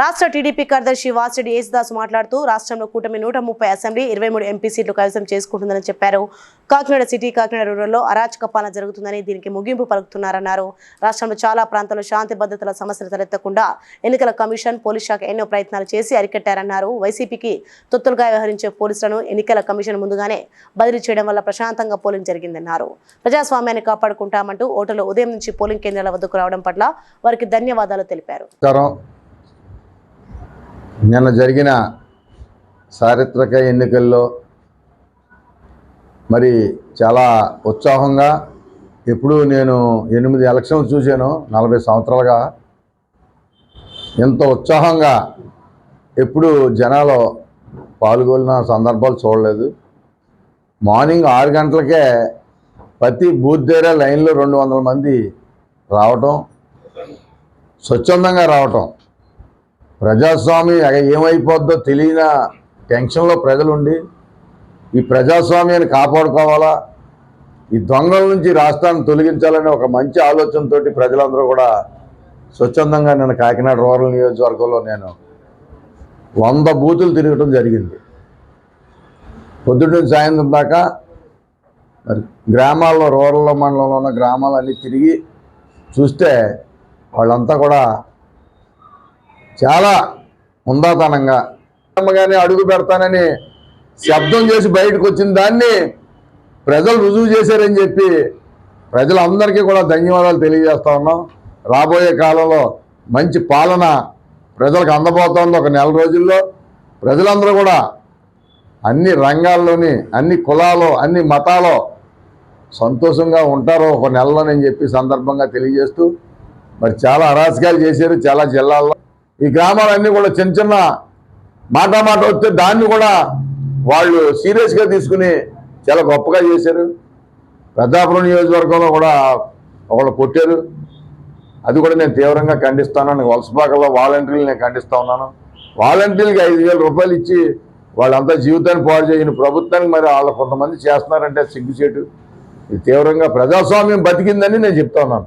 రాష్ట్ర టీడీపీ కార్యదర్శి వాసిరెడ్డి యేసుదాస్ మాట్లాడుతూ రాష్ట్రంలో కూటమి నూట ముప్పై అసెంబ్లీ ఇరవై మూడు ఎంపీ సీట్లు కైవసం చేసుకుంటుందని చెప్పారు కాకినాడ సిటీ కాకినాడ రూరల్లో అరాచక పాలన జరుగుతుందని దీనికి ముగింపు పలుకుతున్నారన్నారు రాష్ట్రంలో చాలా ప్రాంతాల్లో శాంతి భద్రతల సమస్యలు తలెత్తకుండా ఎన్నికల కమిషన్ పోలీస్ శాఖ ఎన్నో ప్రయత్నాలు చేసి అరికట్టారన్నారు వైసీపీకి తొత్తులుగా వ్యవహరించే పోలీసులను ఎన్నికల కమిషన్ ముందుగానే బదిలీ చేయడం వల్ల ప్రశాంతంగా పోలింగ్ జరిగిందన్నారు ప్రజాస్వామ్యాన్ని కాపాడుకుంటామంటూ ఓటర్లు ఉదయం నుంచి పోలింగ్ కేంద్రాల వద్దకు రావడం పట్ల వారికి ధన్యవాదాలు తెలిపారు నిన్న జరిగిన చారిత్రక ఎన్నికల్లో మరి చాలా ఉత్సాహంగా ఎప్పుడు నేను ఎనిమిది ఎలక్షన్స్ చూశాను నలభై సంవత్సరాలుగా ఎంత ఉత్సాహంగా ఎప్పుడు జనాలు పాల్గొన్న సందర్భాలు చూడలేదు మార్నింగ్ ఆరు గంటలకే ప్రతి బూత్ దగ్గర లైన్లో రెండు వందల మంది రావటం స్వచ్ఛందంగా రావటం ప్రజాస్వామ్యం ఏమైపోద్దో తెలియని టెన్షన్లో ప్రజలుండి ఈ ప్రజాస్వామ్యాన్ని కాపాడుకోవాలా ఈ దొంగల నుంచి రాష్ట్రాన్ని తొలగించాలనే ఒక మంచి ఆలోచనతో ప్రజలందరూ కూడా స్వచ్ఛందంగా నేను కాకినాడ రూరల్ నియోజకవర్గంలో నేను వంద బూతులు తిరగటం జరిగింది పొద్దున్న సాయంత్రం దాకా మరి గ్రామాల్లో రూరల్ మండలంలో ఉన్న గ్రామాలన్నీ తిరిగి చూస్తే వాళ్ళంతా కూడా చాలా ఉందాతనంగా అమ్మగానే అడుగు పెడతానని శబ్దం చేసి బయటకు వచ్చిన దాన్ని ప్రజలు రుజువు చేశారని చెప్పి ప్రజలందరికీ కూడా ధన్యవాదాలు తెలియజేస్తా ఉన్నాం రాబోయే కాలంలో మంచి పాలన ప్రజలకు అందబోతోంది ఒక నెల రోజుల్లో ప్రజలందరూ కూడా అన్ని రంగాల్లోని అన్ని కులాలు అన్ని మతాలు సంతోషంగా ఉంటారు ఒక నెలలోనని చెప్పి సందర్భంగా తెలియజేస్తూ మరి చాలా అరాచకాలు చేశారు చాలా జిల్లాల్లో ఈ గ్రామాలన్నీ కూడా చిన్న చిన్న మాట మాట వస్తే దాన్ని కూడా వాళ్ళు సీరియస్గా తీసుకుని చాలా గొప్పగా చేశారు పెద్దాపురం నియోజకవర్గంలో కూడా ఒకళ్ళు కొట్టారు అది కూడా నేను తీవ్రంగా ఖండిస్తాను వలసపాకల్లో వాలంటీర్లు నేను ఖండిస్తా ఉన్నాను వాలంటీర్లకి ఐదు రూపాయలు ఇచ్చి వాళ్ళంతా జీవితాన్ని పాడు చేయని ప్రభుత్వానికి మరి వాళ్ళు కొంతమంది చేస్తున్నారంటే సిగ్గుచేటు ఇది తీవ్రంగా ప్రజాస్వామ్యం బతికిందని నేను చెప్తా ఉన్నాను